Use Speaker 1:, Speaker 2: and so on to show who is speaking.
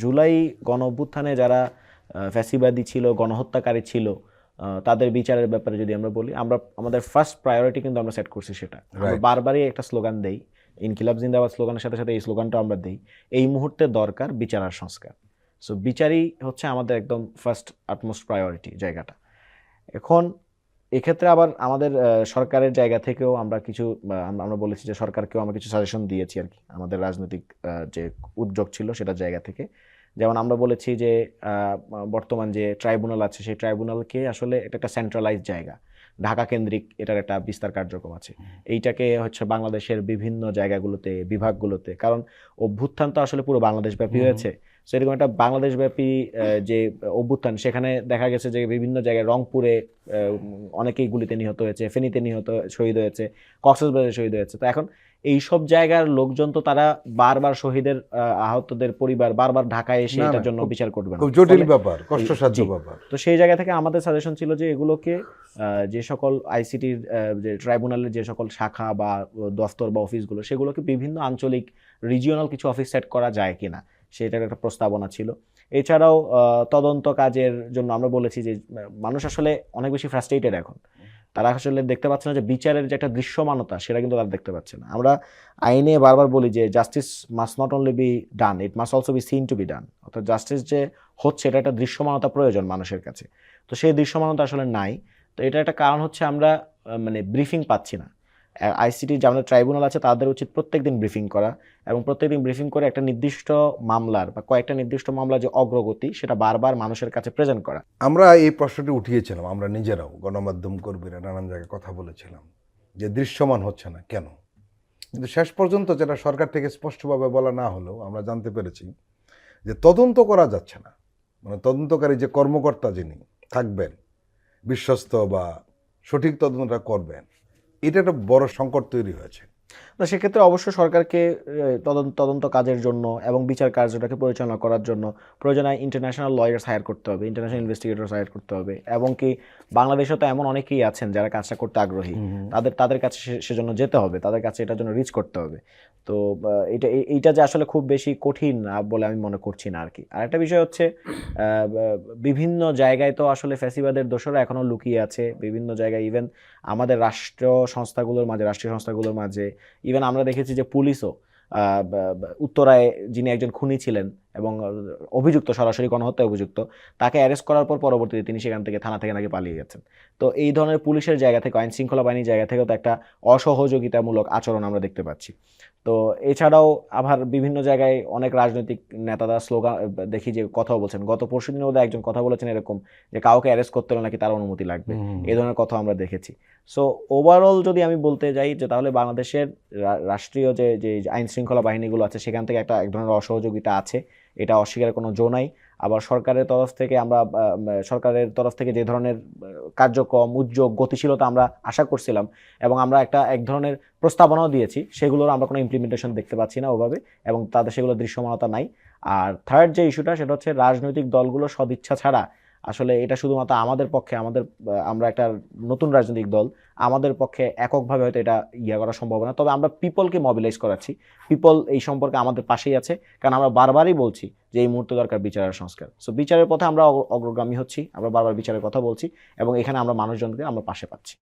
Speaker 1: জুলাই গণ অভ্যুত্থানে যারা ফ্যাসিবাদী ছিল গণহত্যাকারী ছিল তাদের বিচারের ব্যাপারে যদি আমরা বলি আমরা আমাদের ফার্স্ট প্রায়োরিটি কিন্তু আমরা সেট করছি সেটা। আমরা বারবারই একটা স্লোগান দেই ইনকিলাব জিন্দাবাদ স্লোগানের সাথে সাথে এই স্লোগানটা আমরা দেই এই মুহূর্তে দরকার বিচার আর সংস্কার। সো বিচারই হচ্ছে আমাদের একদম ফার্স্ট আটমোস্ট প্রায়োরিটি জায়গাটা। এখন এক্ষেত্রে আবার আমাদের সরকারের জায়গা থেকেও আমরা কিছু আমরা বলেছি যে সরকারকেও আমরা কিছু সাজেশন দিয়েছি আর কি। আমাদের রাজনৈতিক যে উদ্যোগ ছিল সেটা জায়গা থেকে। যেমন আমরা বলেছি যে বর্তমান যে ট্রাইব্যুনাল আছে, সেই ট্রাইব্যুনালকে আসলে এটা একটা সেন্ট্রালাইজ জায়গা। ঢাকা কেন্দ্রিক এটার একটা বিস্তার কার্যক্রম আছে। এইটাকে হচ্ছে বাংলাদেশের বিভিন্ন জায়গাগুলোতে বিভাগগুলোতে কারণ অভ্যুত্থান তো আসলে পুরো বাংলাদেশ ব্যাপী। হয়েছে। সেরকম একটা বাংলাদেশ ব্যাপী যে অভ্যুত্থান সেখানে দেখা গেছে যে বিভিন্ন জায়গায় রংপুরে অনেকেই গুলিতে নিহত হয়েছে ফেনীতে নিহত শহীদ হয়েছে কক্সবাজারে শহীদ হয়েছে। তো এখন এই সব জায়গার লোকজন তো তারা বারবার শহীদের আহতদের পরিবার বারবার ঢাকায় এসে এটার জন্য বিচার করবে না।
Speaker 2: জটিল ব্যাপার কষ্টসাধ্য ব্যাপার।
Speaker 1: তো সেই জায়গা থেকে আমাদের সাজেশন ছিল যে এগুলোকে যে সকল আইসিটির যে ট্রাইব্যুনালের যে সকল শাখা বা দফতর বা অফিসগুলো, সেগুলোকে বিভিন্ন আঞ্চলিক রিজিওনাল কিছু অফিস সেট করা যায় কিনা, সেটার একটা প্রস্তাবনা ছিল। এছাড়াও তদন্ত কাজের জন্য আমরা বলেছি যে, মানুষ আসলে অনেক বেশি ফ্রাস্ট্রেটেড এখন। তারা আসলে দেখতে পাচ্ছে না যে, বিচারের যে একটা দৃশ্যমানতা, সেটা কিন্তু তারা দেখতে পাচ্ছে না। আমরা আইনে বারবার বলি যে justice must not only be done it must also be seen to be done অর্থাৎ জাস্টিস যে হচ্ছে, এটা একটা দৃশ্যমানতা প্রয়োজন মানুষের কাছে। তো সেই দৃশ্যমানতা আসলে নাই। তো এটা একটা কারণ হচ্ছে আমরা মানে ব্রিফিং পাচ্ছি না। আইসিটি যে আমাদের ট্রাইব্যুনাল আছে, তাদের উচিত প্রত্যেকদিন ব্রিফিং করা এবং প্রত্যেকদিন ব্রিফিং করে একটা নির্দিষ্ট মামলার বা কয়েকটা নির্দিষ্ট মামলার যে অগ্রগতি, সেটা বারবার মানুষের কাছে প্রেজেন্ট করা।
Speaker 2: আমরা এই প্রশ্নটি উঠিয়েছিলাম, আমরা নিজেরাও, গণমাধ্যম কর্মীরা নানান জায়গায় কথা বলেছিলাম, যে দৃশ্যমান হচ্ছে না কেন? কিন্তু শেষ পর্যন্ত যেটা সরকার থেকে স্পষ্টভাবে বলা না হলেও আমরা জানতে পেরেছি যে তদন্ত করা যাচ্ছে না। মানে তদন্তকারী যে কর্মকর্তা যিনি থাকবেন বিশ্বস্ত বা সঠিক তদন্তটা করবেন এটা একটা বড় সংকট তৈরি হয়েছে।
Speaker 1: তো সেক্ষেত্রে অবশ্যই সরকারকে তদন্ত তদন্ত কাজের জন্য এবং বিচার কার্যটাকে পরিচালনা করার জন্য প্রয়োজনে ইন্টারন্যাশনাল লয়ার্স হায়ার করতে হবে ইন্টারন্যাশনাল ইনভেস্টিগেটর্স হায়ার করতে হবে এবং কি বাংলাদেশে তো এমন অনেকেই আছেন যারা কাজটা করতে আগ্রহী। তাদের তাদের কাছে সেজন্য যেতে হবে তাদের কাছে এটার জন্য রিচ করতে হবে। তো এটা এইটা যে আসলে খুব বেশি কঠিন আহ, বলে আমি মনে করছি না আর কি আর একটা বিষয় হচ্ছে বিভিন্ন জায়গায় তো আসলে ফ্যাসিবাদের দোষরা এখনও লুকিয়ে আছে। বিভিন্ন জায়গায় ইভেন আমাদের রাষ্ট্র সংস্থাগুলোর মাঝে রাষ্ট্রীয় সংস্থাগুলোর মাঝে ইভেন আমরা দেখেছি যে পুলিশও উত্তরায় যিনি একজন খুনি ছিলেন এবং অভিযুক্ত সরাসরি গণহত্যায় অভিযুক্ত তাকে অ্যারেস্ট করার পর পরবর্তীতে তিনি সেখান থেকে থানা থেকে নাকি পালিয়ে গেছেন। তো এই ধরনের পুলিশের জায়গা থেকে আইন শৃঙ্খলা বাহিনীর জায়গা থেকেও তো একটা অসহযোগিতামূলক আচরণ আমরা দেখতে পাচ্ছি। তো এছাড়াও আবার বিভিন্ন জায়গায় অনেক রাজনৈতিক নেতারা স্লোগান দেখি যে কথা বলছেন গত পরশু দিনে ওদের একজন কথা বলেছেন এরকম যে কাউকে অ্যারেস্ট করতে হলে নাকি তার অনুমতি লাগবে। এই ধরনের কথা আমরা দেখেছি। সো ওভারঅল যদি আমি বলতে যাই যে তাহলে বাংলাদেশের রাষ্ট্রীয় যে যে আইন শৃঙ্খলা বাহিনীগুলো আছে সেখান থেকে একটা এক ধরনের অসহযোগিতা আছে। এটা অস্বীকারের কোনো জো নাই। আবার সরকারের তরফ থেকে আমরা সরকারের তরফ থেকে যে ধরনের কার্যক্রম, উদ্যোগ, গতিশীলতা আমরা আশা করছিলাম এবং আমরা একটা, এক ধরনের প্রস্তাবনাও দিয়েছি, সেগুলোর আমরা কোনো ইমপ্লিমেন্টেশন দেখতে পাচ্ছি না ওভাবে এবং তাদের সেগুলো দৃশ্যমানতা নাই। আর থার্ড যে ইস্যুটা সেটা হচ্ছে রাজনৈতিক দলগুলো সদিচ্ছা ছাড়া আসলে এটা শুধুমাত্র আমাদের পক্ষে, আমাদের আমরা একটা নতুন রাজনৈতিক দল, আমাদের পক্ষে এককভাবে হয়তো এটা ইয়ে করা সম্ভব না। তবে আমরা পিপলকে মবিলাইজ করাচ্ছি। পিপল এই সম্পর্কে আমাদের পাশেই আছে। কারণ আমরা বারবারই বলছি যে এই মুহূর্তে দরকার বিচারের সংস্কার। সো বিচারের পথে আমরা অগ্রগামী হচ্ছি। আমরা বারবার বিচারের কথা বলছি এবং এখানে আমরা মানুষজনকে আমরা পাশে পাচ্ছি।